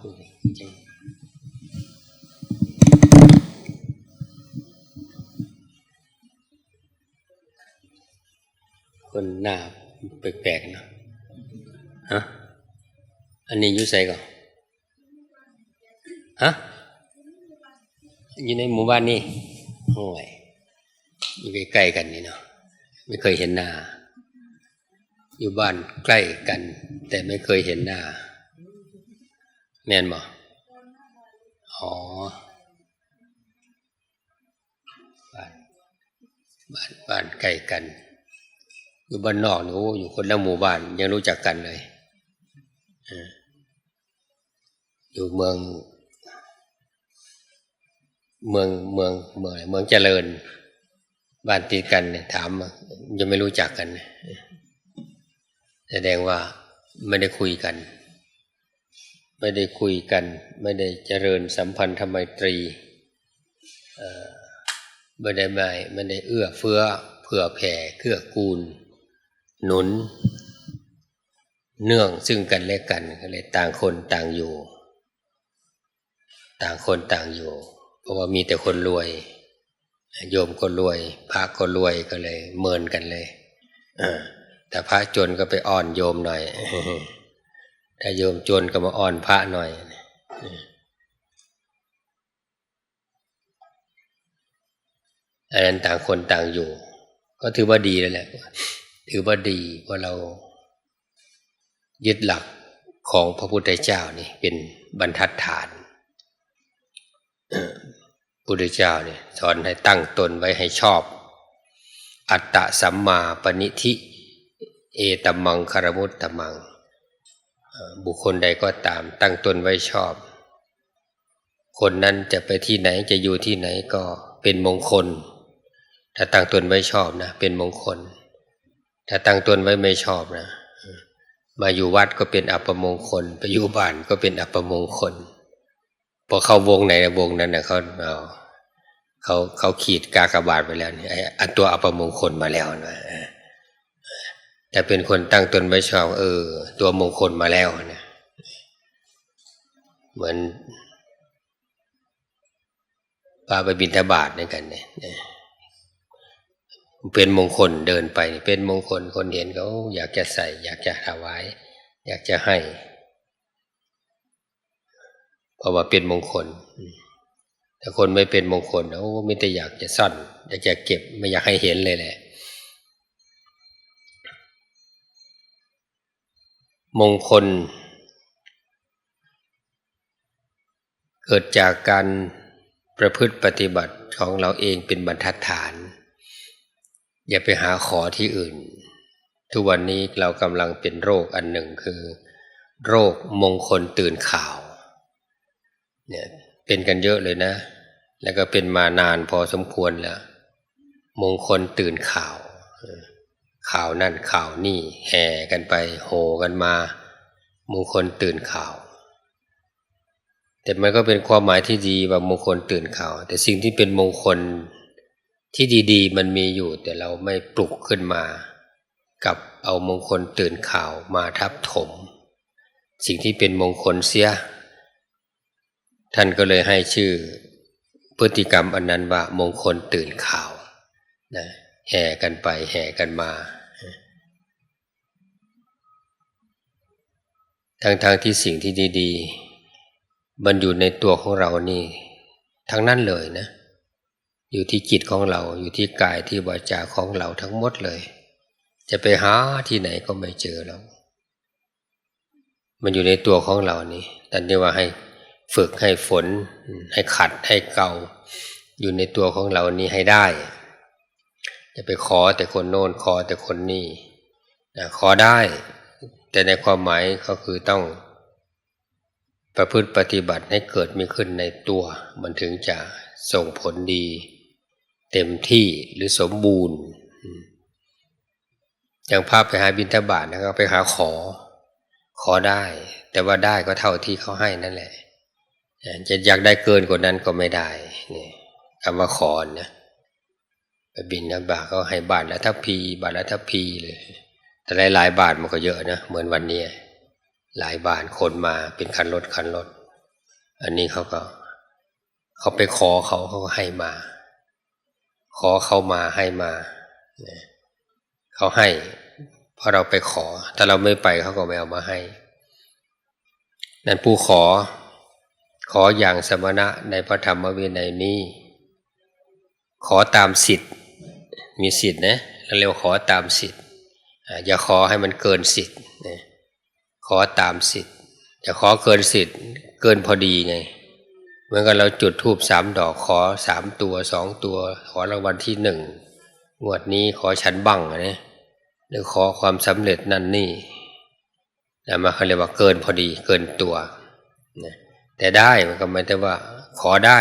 คนหน้าแปลกๆเนอะฮะอันนี้อยู่ใส่ก่อนฮะอยู่ในหมู่บ้านนี่โอ้ยอยู่ใกล้ๆกันนี่เนาะไม่เคยเห็นหน้า อยู่บ้านใกล้กัน แต่ไม่เคยเห็นหน้า แม่นบ่อ๋อบ้านบ้านบ้านใกล้กันอยู่บ้านนอกนี่โอ้อยู่คนละหมู่บ้านยังรู้จักกันเลยอออยู่เมือง เมืองเมืองเมืองอะไรเมืองเจริญ บ้านติดกันเนี่ยถามมายังไม่รู้จักกันเนี่ยแสดงว่าไม่ได้คุยกัน ไม่ได้คุยกัน ไม่ได้เจริญสัมพันธไมตรีไม่ได้ไม่ไม่ได้เอื้อเฟื้อเผื่อแผ่เกื้อกูล หนุน เนื่องซึ่งกันและกันก็เลยต่างคนต่างอยู่ ต่างคนต่างอยู่ เพราะว่ามีแต่คนรวย โยมก็รวยพระก็รวยก็เลยเมินกันเลยแต่พระจนก็ไปอ้อนโยมหน่อย ถ้าโยมจนก็มาอ้อนพระหน่อยอันนั้นต่างคนต่างอยู่ ก็ถือว่าดีแล้วแหละ ถือว่าดีว่าเรายึดหลักของพระพุทธเจ้านี่เป็นบรรทัดฐานพุทธเจ้าเนี่ยสอนให้ตั้งตนไว้ให้ชอบ อัตตะสัมมาปณิธิ เอตมังคารมุตตมัง บุคคลใดก็ตาม ตั้งตนไว้ชอบ คนนั้นจะไปที่ไหนจะอยู่ที่ไหนก็เป็นมงคล ถ้าตั้งตนไว้ชอบนะเป็นมงคล ถ้าตั้งตนไว้ไม่ชอบนะ มาอยู่วัดก็เป็นอัปมงคล ไปอยู่บ้านก็เป็นอัปมงคลพอเข้าวงไหนวงนั้นนะเขาเอาเขาเขาขีดกากบาทไปแล้วนี่ไอ้อันตัวอัปมงคลมาแล้วนะ แต่เป็นคนตั้งตนไว้ชอบเออ ตัวมงคลมาแล้วนะเหมือนพาไปบินทบาทในกันเนี่ยเป็นมงคลเดินไป เป็นมงคลคนเห็นเขาอยากจะใส่ อยากจะถวาย อยากจะให้เพราะว่าเป็นมงคลแต่คนไม่เป็นมงคลโอ้ไม่แต่อยากจะซ่อนอยากจะเก็บไม่อยากให้เห็นเลยแหละ มงคล เกิดจากการประพฤติปฏิบัติของเราเองเป็นบรรทัดฐาน อย่าไปหาขอที่อื่น ทุกวันนี้เรากำลังเป็นโรคอันหนึ่งคือ โรคมงคลตื่นข่าวเนี่ยเป็นกันเยอะเลยนะ แล้วก็เป็นมานานพอสมควรแล้ว มงคลตื่นข่าว ข่าวนั่นข่าวนี่แห่กันไปโหกันมามงคลตื่นข่าว แต่มันก็เป็นความหมายที่ดีว่ามงคลตื่นข่าว แต่สิ่งที่เป็นมงคลที่ดีๆ มันมีอยู่ แต่เราไม่ปลุกขึ้นมา กับเอามงคลตื่นข่าวมาทับถม สิ่งที่เป็นมงคลเสีย ท่านก็เลยให้ชื่อ พฤติกรรมอันนั้นว่ามงคลตื่นข่าวนะ แห่กันไปแห่กันมา ทั้งๆทที่สิ่งที่ดีๆมันอยู่ในตัวของเรานี่ ทั้งนั้นเลยนะ อยู่ที่จิตของเราอยู่ที่กายที่วาจาของเราทั้งหมดเลย จะไปหาที่ไหนก็ไม่เจอแล้วมันอยู่ในตัวของเรานี่แต่นี่ว่าให้ฝึกให้ฝน ให้ขัดให้เกาอยู่ในตัวของเรานี้ให้ได้ จะไปขอแต่คนโน้นขอแต่คนนี้นะขอได้ แต่ในความหมายก็คือต้อง ประพฤติปฏิบัติให้เกิดมีขึ้นในตัว มันถึงจะส่งผลดี เต็มที่หรือสมบูรณ์อย่างภาพไปหาบิณฑบาตนะครับไปหาขอ ขอได้ แต่ว่าได้ก็เท่าที่เขาให้นั่นแหละจะอยากได้เกินกว่านั้นก็ไม่ได้นี่คำว่าขอนะ บินนะบาทเขาให้บาทละทัพพี บาทละทัพพีเลย แต่หลายหลายบาทมันก็เยอะนะ เหมือนวันนี้หลายบาทคนมาเป็นคันรถคันรถ อันนี้เขาก็ เขาไปขอเขาเขาก็ให้มา ขอเขามาให้มาเขาให้เพราะเราไปขอ ถ้าเราไม่ไปเขาก็ไม่เอามาให้ นั่นผู้ขอ ขออย่างสมณะในพระธรรมวินัยนี้ ขอตามสิทธิ์ มีสิทธิ์นะเราเรียกว่าขอตามสิทธิ์อย่าขอให้มันเกินสิทธิ์นะขอตามสิทธิ์อย่าขอเกินสิทธิ์ เกินพอดีไงเหมือนกับเราจุดทูบสามดอกขอสามตัวสองตัว ขอรางวัลที่หนึ่งงวดนี้ขอฉันบังนะหรือขอความสำเร็จนั่นนี่แต่มาเขาเรียกว่าเกินพอดีเกินตัวนะแต่ได้มันก็หมายถึงว่า ขอได้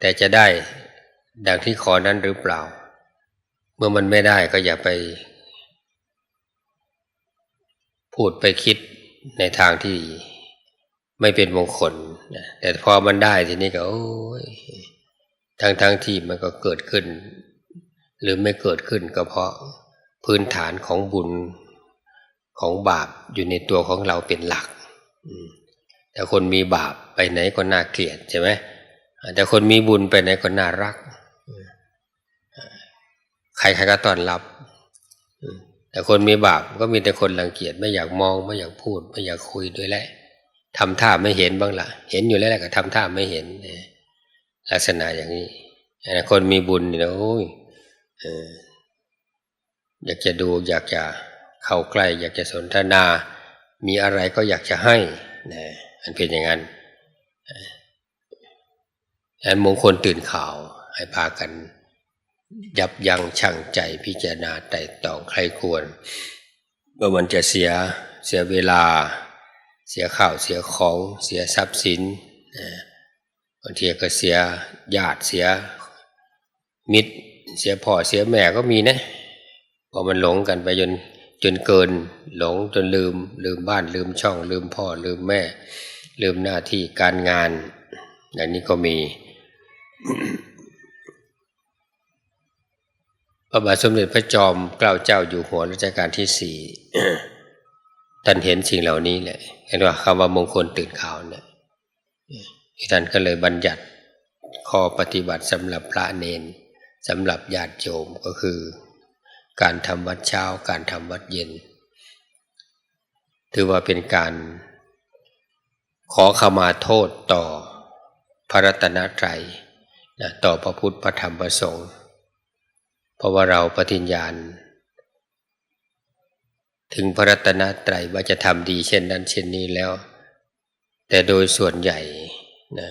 แต่จะได้ดังที่ขอนั้นหรือเปล่า เมื่อมันไม่ได้ก็อย่าไป พูดไปคิดในทางที่ไม่เป็นมงคลแต่พอมันได้ทีนี้ก็โอ้ยทั้งทั้งที่มันก็เกิดขึ้น หรือไม่เกิดขึ้นก็เพราะพื้นฐานของบุญของบาปอยู่ในตัวของเราเป็นหลักแต่คนมีบาปไปไหนก็น่าเกลียดใช่ไหมแต่คนมีบุญไปไหนก็น่ารัก รๆก็ต้อนรับ แต่คนมีบาปก็มีแต่คนรังเกียจไม่อยากมองไม่อยากพูด ไม่อยากคุยด้วยแหละทำท่าไม่เห็นบ้างละเห็นอยู่แล้วแหละก็ทำท่าไม่เห็นลักษณะอย่างนี้คนมีบุญนี่นะโอ้ยอยากจะดูอยากจะเข้าใกล้ อยากจะสนทนา มีอะไรก็อยากจะให้นะมันเป็นอย่างนั้นอันมงคลตื่นข่าวให้พากัน ยับยั้งชั่งใจพิจารณาไต่ตองใครควรว่ามันจะเสียเสียเวลา เสียข้าวเสียของเสียทรัพย์สินบางทีก็เสียญาติเสียมิตร เสียพ่อเสียแม่ก็มีนะพอมันหลงกันไปจนจนเกินหลงจนลืม ลืมบ้านลืมช่อง ลืมพ่อลืมแม่ ลืมหน้าที่การงานอย่างนี้ก็มี ระบาทสมเด็จพระจอมเกล้าเจ้าอยู่หัวรัชกาลที่สี่ท่านเห็นสิ่งเหล่านี้แหละเห็นว่าคำว่ามงคลตื่นข่าวเนี่ยท่านก็เลยบัญญัติข้อปฏิบัติสำหรับพระเนนสำหรับญาติโยมก็คือ การทำวัดเช้า การทำวัดเย็น ถือว่าเป็นการ ขอขมาโทษต่อพระรัตนตรัยต่อพระพุทธพระธรรมพระสงฆ์ เพราะว่าเราปฏิญญาณ ถึงพระรัตนตรัยว่าจะทำดีเช่นนั้นเช่นนี้แล้ว แต่โดยส่วนใหญ่นะ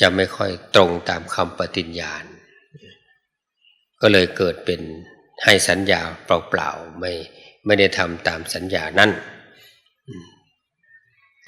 จะไม่ค่อยตรงตามคำปฏิญญาณ ก็เลยเกิดเป็นให้สัญญาเปล่าๆไม่ไม่ได้ทำตามสัญญานั้น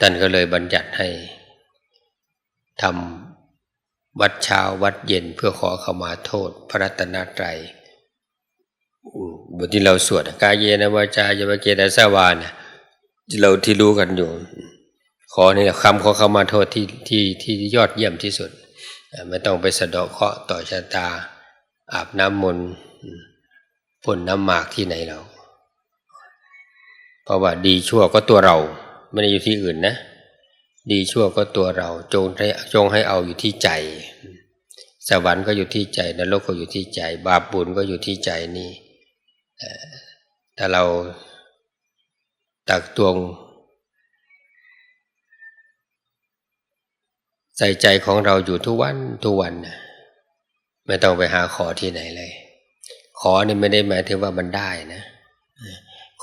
ท่านก็เลยบัญญัติให้ทำ วัดเช้าวัดเย็นเพื่อขอขามาโทษพระรัตนตรัยบทที่เราสวดกายเยนวาจายาวเกตาสวานะเราที่รู้กันอยู่ ขอนี่คำขอขามาโทษที่ที่ที่ยอดเยี่ยมที่สุด ไม่ต้องไปสะเดาะเคาะต่อชะตา อาบน้ำมนต์พ่นน้ำหมากที่ไหนเรา เพราะว่าดีชั่วก็ตัวเรา ไม่ได้อยู่ที่อื่นนะ ดีชั่วก็ตัวเราจงให้จงให้เอาอยู่ที่ใจ สวรรค์ก็อยู่ที่ใจนรกก็อยู่ที่ใจ บาปบุญก็อยู่ที่ใจนี่ถ้าเราตักตวง ใส่ใจของเราอยู่ทุกวันทุกวันไม่ต้องไปหาขอที่ไหนเลย ขอนี่ไม่ได้หมายถึงว่ามันได้นะ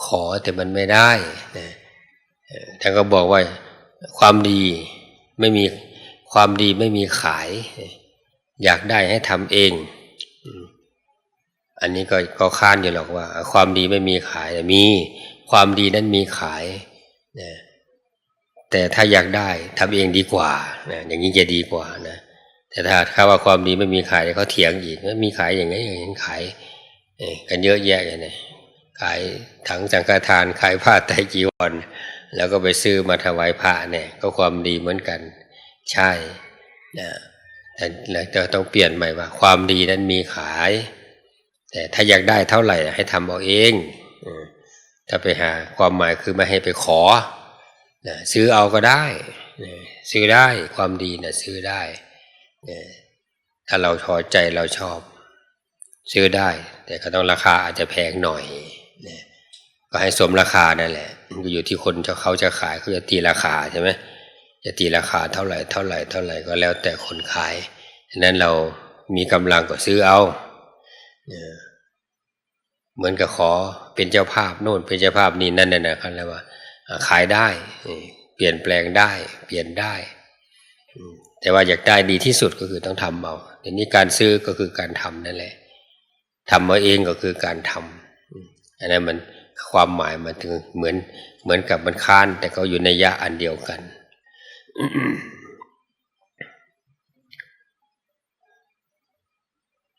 ขอแต่มันไม่ได้นะท่านก็บอกว่า ความดีไม่มีความดีไม่มีขาย อยากได้ให้ทำเอง อันนี้ก็ก็ค้านอยู่หรอกว่า ความดีไม่มีขายมีความดีนั้นมีขายนะแต่ถ้าอยากได้ทำเองดีกว่านะอย่างนี้จะดีกว่านะแต่ถ้าถ้าว่าความดีไม่มีขายเขาเถียงอีกมีขายอย่างนี้อย่างนี้ขายกันเยอะแยะอย่างนี้ขายถังสังฆทานขายผ้าไตรจีวร แล้วก็ไปซื้อมาถวายพระเนี่ยก็ความดีเหมือนกัน ใช่นะแต่เราต้องเปลี่ยนใหม่ว่า ความดีนั้นมีขาย แต่ถ้าอยากได้เท่าไหร่ให้ทำเอาเองถ้าไปหาความหมายคือไม่ให้ไปขอนะซื้อเอาก็ได้นี่ยซื้อได้ความดีนะซื้อได้นี่ยถ้าเราพอใจเราชอบ ซื้อได้ แต่ก็ต้องราคาอาจจะแพงหน่อยนี่ย ก็ให้สมราคานั่นแหละมันก็อยู่ที่คนเขาจะขายเขาจะตีราคาใช่ไหมจะตีราคาเท่าไหร่เท่าไหร่เท่าไหร่ก็แล้วแต่คนขายฉะนั้นเรามีกำลังก็ซื้อเอาเหมือนกับขอเป็นเจ้าภาพโน่นเป็นเจ้าภาพนี่นั่นน่ะนะครับแล้วว่า ขายได้ เปลี่ยนแปลงได้ เปลี่ยนได้ แต่ว่าอยากได้ดีที่สุดก็คือต้องทำเอาทีนี้การซื้อก็คือการทำนั่นแหละทำมาเองก็คือการทำอันนั้นมัน ความหมายมันถึงเหมือนเหมือนกับมันค้าน แต่ก็อยู่ในยะอันเดียวกัน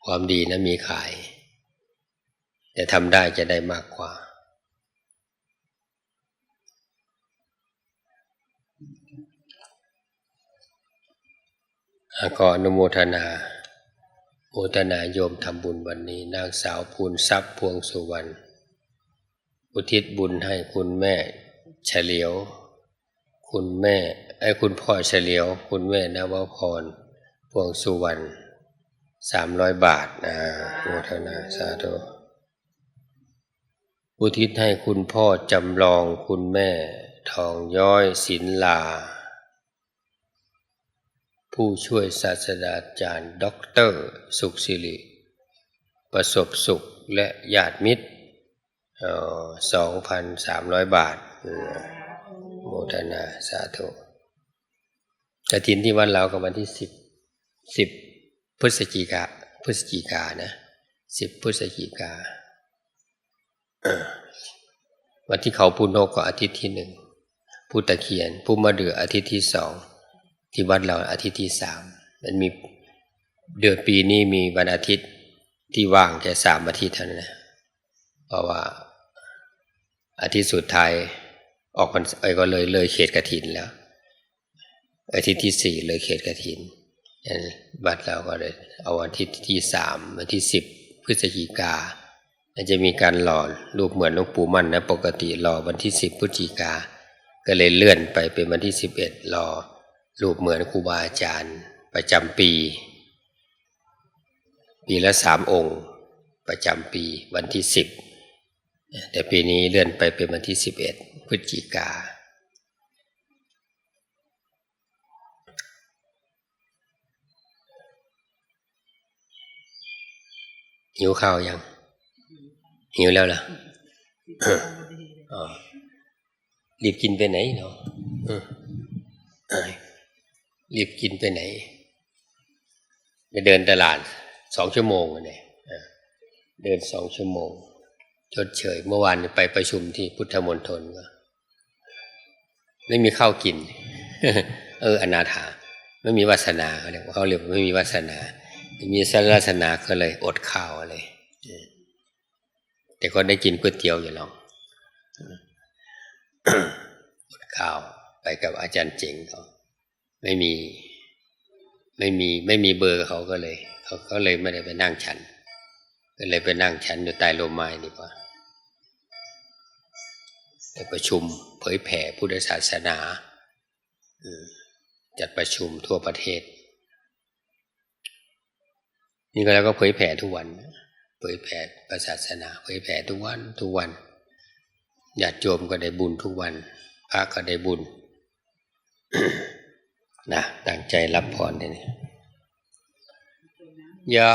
ความดีนะมีขาย แต่ทำได้จะได้มากกว่าขออนุโมทนาโมทนาโยมทำบุญวันนี้ นางสาวภูนทรัพย์พวงสุวรรณ อุทิศบุญให้คุณแม่เฉลียว คุณแม่ไอ้คุณพ่อเฉลียว คุณแม่นวพรพวงสุวรรณสามร้อยบาทนะโมทนาสาธุอุทิศให้คุณพ่อจำลองคุณแม่ทองย้อยศินลา ผู้ช่วยศาสตราจารย์ด็อกเตอร์สุขสิริ ประสบสุขและญาติมิตร สองพันสามร้อยบาทโมทนาสาธุกระถินที่วันเรากับวันที่สิบสิบพฤศจิกาพฤศจิกานะสิบพฤศจิกาวันที่เขาพูนกก็อาทิตย์ที่หนึ่งผู้ตะเคียนผู้มาเดืออาทิตย์ที่สองที่วัดเราอาทิตย์ที่สามมันมีเดือนปีนี้มีวันอาทิตย์ที่ว่างแค่สามอาทิตย์เท่านั้นนะเพราะว่า อาทิตย์สุดท้ายออกมันไอก็เลยเลยเขตกระถินแล้ว อาทิตย์ที่สี่เลยเขตกระถินบัดเราก็เลยเอาวันที่ที่สามวันที่สิบพฤศจิกาจะมีการหล่อรูปเหมือนหลวงปู่มั่นนะปกติหล่อวันที่สิบพฤศจิกา ก็เลยเลื่อนไปเป็นวันที่สิบเอ็ดหล่อรูปเหมือนครูบาอาจารย์ ประจำปี ปีละสามองค์ ประจำปีวันที่สิบ แต่ปีนี้เลื่อนไปเป็นวันที่สิบเอ็ดพฤศจิกา หิวข้าวยัง หิวแล้วล่ะรีบกินไปไหนเนาะรีบกินไปไหน ไปเดินตลาดสองชั่วโมงเนี่ยเดินสองชั่วโมง ชดเชยเมื่อวานไปประชุมที่พุทธมณฑลก็ไม่มีข้าวกิน เอออนาถาไม่มีวาสนาเขาเรียกว่าเขาเรียกว่าไม่มีวาสนาไม่มีสวาสนาก็เลยอดข้าวอะไรแต่ก็ได้กินก๋วยเตี๋ยวอยู่หรอกอดข้าวไปกับอาจารย์เจ๋งเขาไม่มี ไม่มีไม่มีเบอร์เขาก็เลย เขาก็เลยไม่ได้ไปนั่งฉัน ก็เลยไปนั่งฉันอยู่ใต้ลมไม้ดีกว่าไปประชุมเผยแผ่พุทธศาสนาจัดประชุมทั่วประเทศ นี่ก็แล้วก็เผยแผ่ทุกวัน เผยแผ่ศาสนา เผยแผ่ทุกวันทุกวันญาติโยมก็ได้บุญทุกวันพระก็ได้บุญนะตั้งใจรับพรเลยยะ